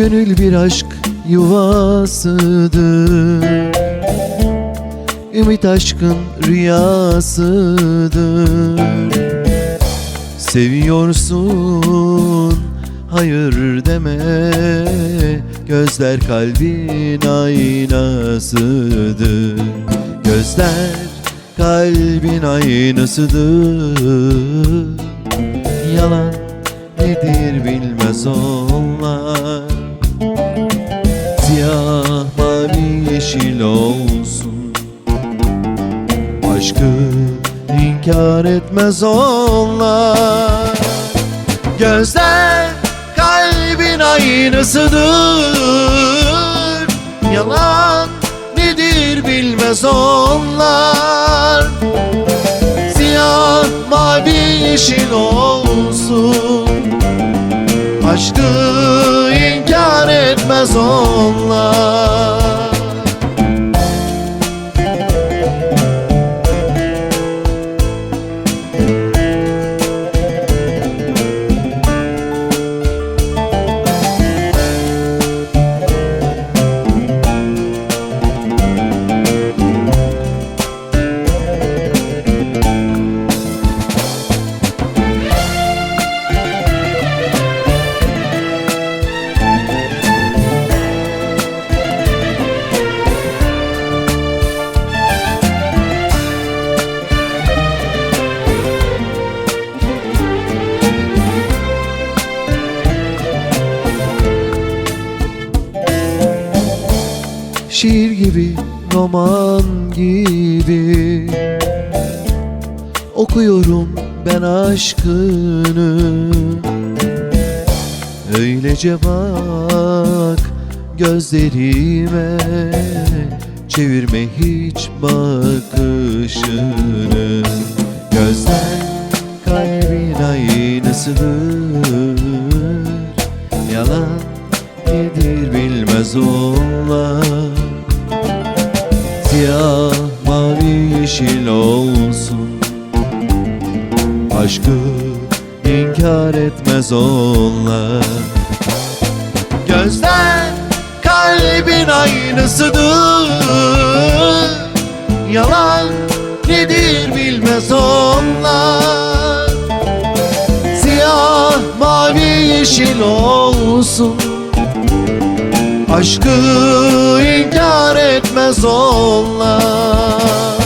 Gönül bir aşk yuvasıdır. Ümit aşkın rüyasıdır. Seviyorsun hayır deme. Gözler kalbin aynasıdır. Gözler kalbin aynasıdır. Yalan nedir bilmez onlar yeşil olsun. Aşkı inkar etmez onlar. Gözler kalbin aynasıdır. Yalan nedir bilmez onlar. Siyah mavi yeşil olsun. Aşkı inkar etmez onlar Şiir gibi, roman gibi. Okuyorum ben aşkını. Öylece bak gözlerime Çevirme hiç bakışını. Gözler kalbin aynasıdır Yalan nedir bilmez onlar Siyah mavi yeşil olsun. Aşkı inkar etmez onlar. Gözler kalbin aynasıdır. Yalan nedir bilmez onlar. Siyah mavi yeşil olsun Aşkı inkar etmez onlar